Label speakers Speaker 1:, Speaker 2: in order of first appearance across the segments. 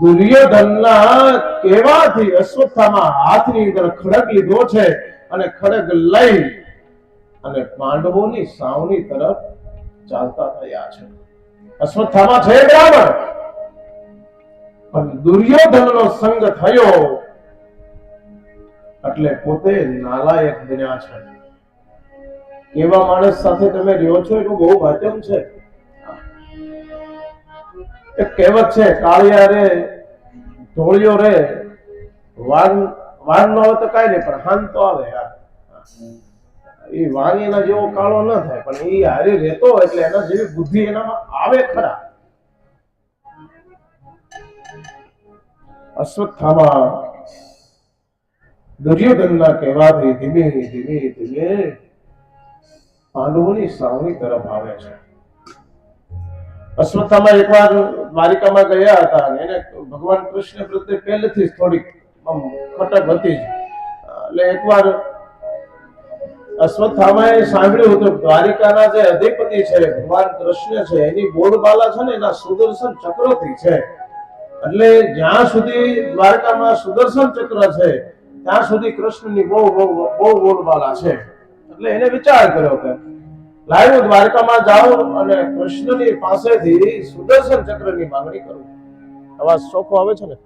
Speaker 1: દુર્યોધનના કહેવાથી અશ્વત્થામાં હાથની અંદર ખડગ લીધો છે અને ખડગ લઈ અને પાંડવોની સાવની તરફ ચાલતા થયા છે. અશ્વત્થામાં છે બરાબર. પણ દુર્યોધનનો સંગ થયો એટલે પોતે નાલાયક બન્યા છે. એવા માણસ સાથે તમે રહ્યો છો એનું બહુ ભાજમ છે. એક કહેવત છે, કાળિયા રે ઢોળિયો રે, વાન વાન ન આવે તો કાંઈ નહીં, પણ હાન તો આવે યાર એ વાન એના જેવો કાળો ન થાય, પણ એ હારે રહેતો એટલે એના જેવી બુદ્ધિ એનામાં આવે ખરા. અશ્વત્થામાં, દુર્યોધનના કહેવાથી ધીમે ધીમે ધીમે પાંડવોની સાવની તરફ આવે છે. અશ્વત્થામાં એકવાર દ્વારિકામાં ગયા હતા એને ભગવાન કૃષ્ણ પ્રત્યે પહેલેથી જ થોડીક ખટક હતી એટલે એકવાર અશ્વત્થામાએ સાંભળ્યું હતું દ્વારિકાના જે અધિપતિ છે, ભગવાન કૃષ્ણ છે, એની બોલબાલા છે ને એના સુદર્શન ચક્રથી છે. એટલે જ્યાં સુધી દ્વારકામાં સુદર્શન ચક્ર છે, ત્યાં સુધી કૃષ્ણની બહુ બહુ બહુ બોલબાલા છે. એટલે એને વિચાર કર્યો કે લાવ્યું દ્વારકામાં જાઉં અને કૃષ્ણની પાસેથી સુદર્શન ચક્રની માંગણી કરું. અવાજ ચોખ્ખો આવે છે ને?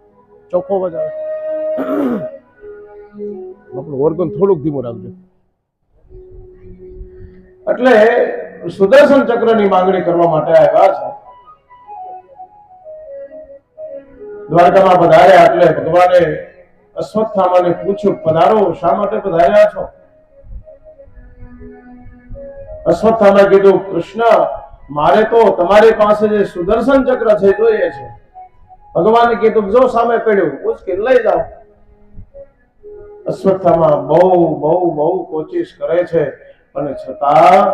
Speaker 1: ચોખ્ખો અવાજ આવે. આપણું ઓર્ગન થોડુંક ધીમું રાખજો. એટલે સુદર્શન ચક્રની માંગણી કરવા માટે આવ્યા છે. દ્વારકામાં પધાર્યા એટલે ભગવાને અશ્વત્થામાને પૂછ્યું, પધારો, શા માટે પધાર્યા છો? અશ્વત્થામાએ કીધું, કૃષ્ણ, મારે તો તમારી પાસે જે સુદર્શન ચક્ર છે જોઈએ છે. ભગવાને કીધું, જો સામે પડ્યું મુશ્કેલ લઈ જાઓ. અશ્વત્થામાં બહુ બહુ બહુ કોશિશ કરે છે, અને છતાં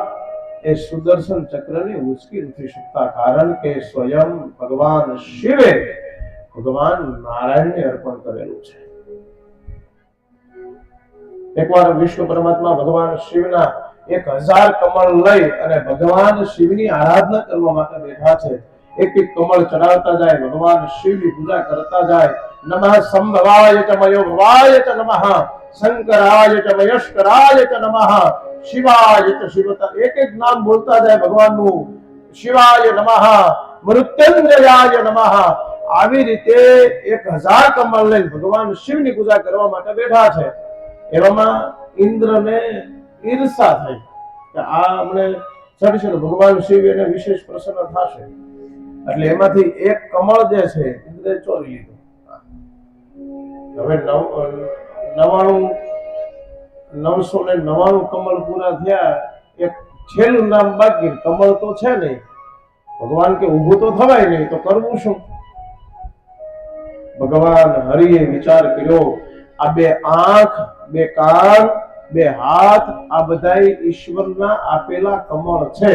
Speaker 1: એ સુદર્શન ચક્રની ઉચકી નથી શકતા, કારણ કે સ્વયં ભગવાન શિવે ભગવાન નારાયણને અર્પણ કરેલું છે. એકવાર વિષ્ણુ પરમાત્મા ભગવાન શિવના એક હજાર કમળ લઈ અને ભગવાન શિવની આરાધના કરવા માટે બેઠા છે. એક એક કમળ ચડાવતા જાય, ભગવાન શિવની પૂજા કરતા જાય. નમઃ સંભવાય ચ મયો ભવાય ચ નમઃ. શંકરાય ચ મયશ્કરાય ચ નમઃ. શિવાય ચ શિવતા. એક એક નામ બોલતા જાય ભગવાનનું. શિવાય નમઃ. મૃત્યુંજયાય નમઃ. આવી રીતે એક હજાર કમળ લઈને ભગવાન શિવની પૂજા કરવા માટે બેઠા છે. એવામાં ઇન્દ્રને ઈર્ષા થઈ કે આ અમને ચડશે ભગવાન શિવ એને વિશેષ પ્રસન્ન થશે. એટલે એમાંથી એક કમળ જે છે ઇન્દ્રે ચોરી લીધું. હવે નવ નવાણું, નવસો ને નવાણું કમળ પૂરા થયા, એક છેલ્લું નામ બાકી, કમળ તો છે નહીં. ભગવાન કે ઊભું તો થવાય નહીં, તો કરવું શું? ભગવાન હરિએ વિચાર કર્યો, આ બે આંખ, બે કાન બે હાથ, આ બધા ઈશ્વરના આપેલા કમળ છે.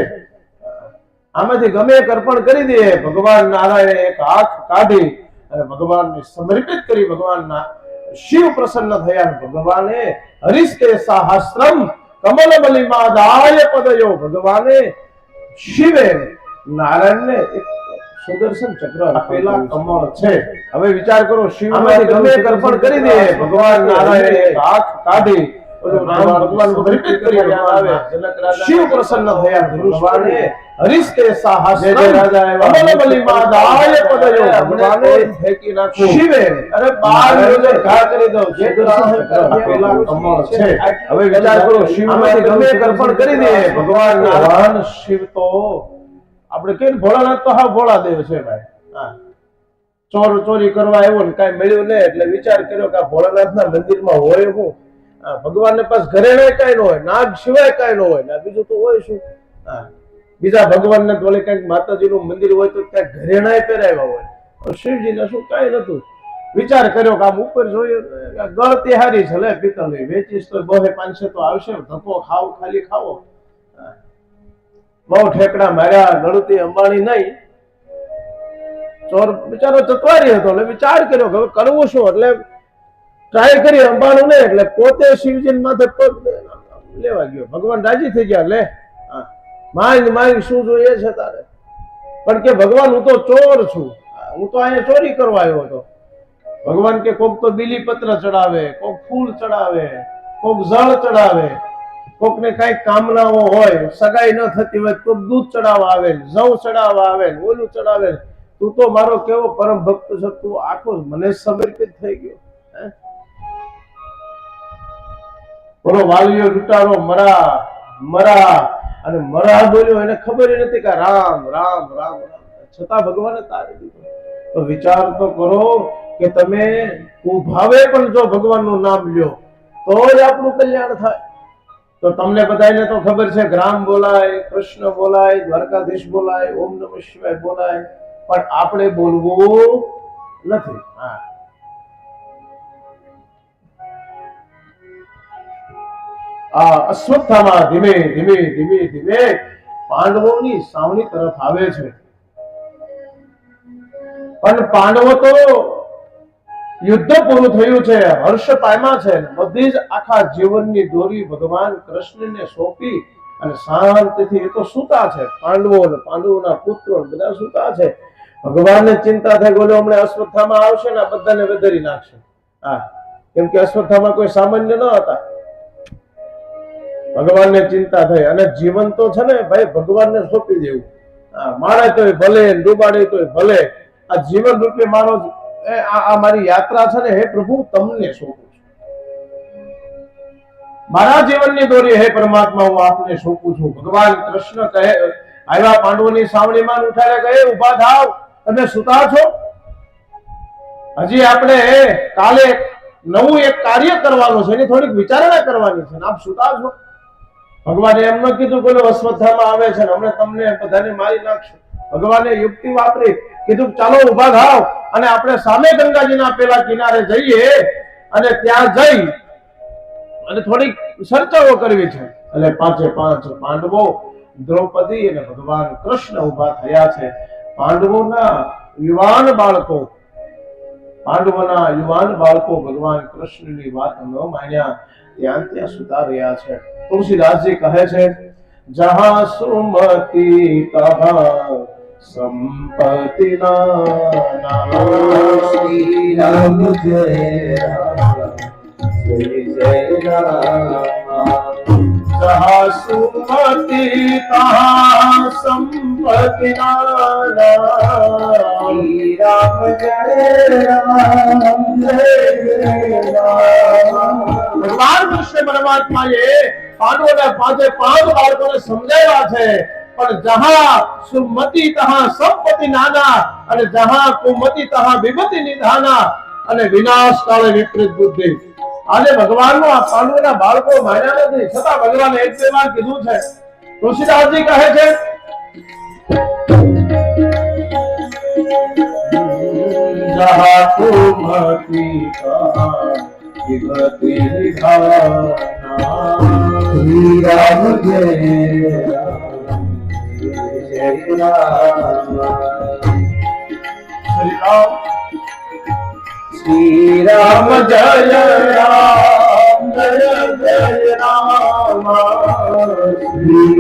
Speaker 1: આમાંથી ગમે અર્પણ કરી દે ભગવાન નારાયણ એક હાથ કાઢી અને ભગવાનને સમર્પિત કરી ભગવાનના શિવ પ્રસન્ન થયા ભગવાને હરિસ્તે સાહસ્ત્રમ કમલ બલિમાદાય પદયો. ભગવાને શિવે નારાયણને એક સુદર્શન ચક્ર આપેલા કમળ છે. હવે વિચાર કરો શિવ ગમે અર્પણ કરી દે ભગવાન નારાયણ એક હાથ કાઢી ભગવાન શિવ પ્રસન્ન થયા. ભગવાને હરિસ્તે ભગવાને શિવે. અરે બાર કરી દો. જે દર્શન આપેલા કમળ છે. હવે વિચાર કરો ગમે એક કરી દે. ભગવાન નારાયણ. શિવ તો આપણે કે ભોળાનાથ તો હા ભોળા દેવ છે ભાઈ. હા. ચોર ચોરી કરવા આવ્યો ને કઈ મળ્યું નહીં એટલે વિચાર કર્યો કે ભોળાનાથ ના મંદિરમાં હોય હા. ભગવાનને પાસે ઘરેણાય કાંઈ ન હોય, નાગ સિવાય કાંઈ ન હોય. ને બીજું તો હોય શું? બીજા ભગવાનને તો કંઈક માતાજીનું મંદિર હોય તો ત્યાં ઘરેણાય પહેરાવ્યા હોય. શિવજીને શું કાંઈ નતું વિચાર કર્યો કે આમ ઉપર આ ગળતી હારી છે લે પિત્તળની, વેચીશ તો બહે પાંચસો તો આવશે ધક્કો ખાવ, ખાલી ખાવો. બહુ ઠેકડા માર્યા, ગળતી અંબાણી નહીં. ચોર, બિચારો ચતવારી હતો, એટલે વિચાર કર્યો કે કરવું શું? એટલે ટ્રાય કરી અંબાણું ને એટલે પોતે શિવજી માથે પગ લેવા ગયો. ભગવાન રાજી થઈ ગયા, લે. માંગ માંગ શું જોઈએ છે તારે? પણ કે ભગવાન, હું તો ચોર છું. હું તો અહીંયા ચોરી કરવા આવ્યો હતો. ભગવાન કે કોક તો બીલી પત્ર ચડાવે, કોક ફૂલ ચડાવે, કોક જળ ચડાવે. કોકને કઈ કામનાઓ હોય, સગાઈ ન થતી હોય, તો દૂધ ચડાવવા આવે, જવ ચડાવવા આવે, ઓલું ચડાવે. તું તો મારો કેવો પરમ ભક્ત છે, તું આખો મને સમર્પિત થઈ ગયો. હે? બોલો, વાલીઓ લૂંટારો મરા મરા અને મરા બોલ્યો, એને ખબર નથી કે રામ રામ રામ છતાં ભગવાને તારી દીધો. તો વિચાર તો કરો કે તમે ઉભાવે પણ જો ભગવાનનું નામ લ્યો તો જ આપણું કલ્યાણ થાય. તો તમને બધાને તો ખબર છે, ગ્રામ રામ બોલાય, કૃષ્ણ બોલાય, દ્વારકાધીશ બોલાય, ઓમ નમઃ શિવાય બોલાય. પણ આપણે બોલવું નથી. હા. આ અશ્વત્થામા ધીમે ધીમે ધીમે ધીમે પાંડવોની સાવની તરફ આવે છે. પણ પાંડવો તો યુદ્ધ પૂરું થયું છે, હર્ષ પામ્યા છે, બધી જ આખા જીવનની દોરી ભગવાન કૃષ્ણને સોંપી અને શાંતિથી એ તો સૂતા છે, પાંડવો અને પાંડવોના પુત્રો બધા સૂતા છે. ભગવાનને ચિંતા થઈ ગયો હમણાં અશ્વત્થામાં આવશે ને બધાને વધારી નાખશે. હા, કેમ કે અશ્વત્થામાં કોઈ સામાન્ય ન હતા. ભગવાનને ચિંતા થઈ. અને જીવન તો છે ને ભાઈ ભગવાનને સોંપી દેવું. માણે તોય ભલે, ડૂબાડે તોય ભલે. આ જીવન રૂપે મારો આ મારી યાત્રા છે ને, હે પ્રભુ, તમને સોંપું છું. મારા જીવનની દોરી, હે પરમાત્મા, હું આપને સોંપું છું. ભગવાન કૃષ્ણ કહે, આવ્યા પાંડવોની સાવણીમાં ઉઠાડે કહે, ઊભા થાવ તમે સુતા છો. હજી આપણે કાલે નવું એક કાર્ય કરવાનું છે, એની થોડીક વિચારણા કરવાની છે આપ સુતા છો. ભગવાને એમ કીધું બોલો અશ્વત્થામાં આવે છે ને તમને બધાને મારી નાખશું. ભગવાને યુક્તિ વાપરી, કીધું ચાલો ઊભા થાવ અને આપણે સામે ગંગાજીના પેલા કિનારે જઈએ અને ત્યાં જઈ અને થોડીક ચર્ચાઓ કરવી છે. એટલે પાંચે પાંચ પાંડવો, દ્રૌપદી અને ભગવાન કૃષ્ણ ઊભા થયા છે. પાંડવોના યુવાન બાળકો પાંડવોના યુવાન બાળકો ભગવાન કૃષ્ણની વાત ન માન્યા. ત્યાં ત્યાં સુતા રહ્યા છે. તુલસીદાસજી કહે છે, જહા સુમતિ કહા સંપત્તિ
Speaker 2: શ્રી રામ જય રામ જય રામ
Speaker 1: જહા સુમતિ કહા
Speaker 2: શ્રી રામ
Speaker 1: ભગવાન કૃષ્ણ પરમાત્માએ પાંડવોને પાંચે પાંચ બાળકોને સમજાવ્યા છે. પણ જહા સુમતિ તહા સંપતિ નાના અને જહા કુમતિ તહા વિમતિ નિધાના અને વિનાશ કાળે વિપરીત બુદ્ધિ. આજે ભગવાનનો આ પાંડવોના બાળકો માન્યા નથી. છતાં ભગવાન એક બે વાર કીધું છે. તુલસીદાસજી કહે છે જહા કુમતિ તહા વિમતિ નિધાના
Speaker 2: શ્રી રામ જય રામ જય રામ
Speaker 1: શ્રી રામ
Speaker 2: શ્રી
Speaker 1: રામ
Speaker 2: રામ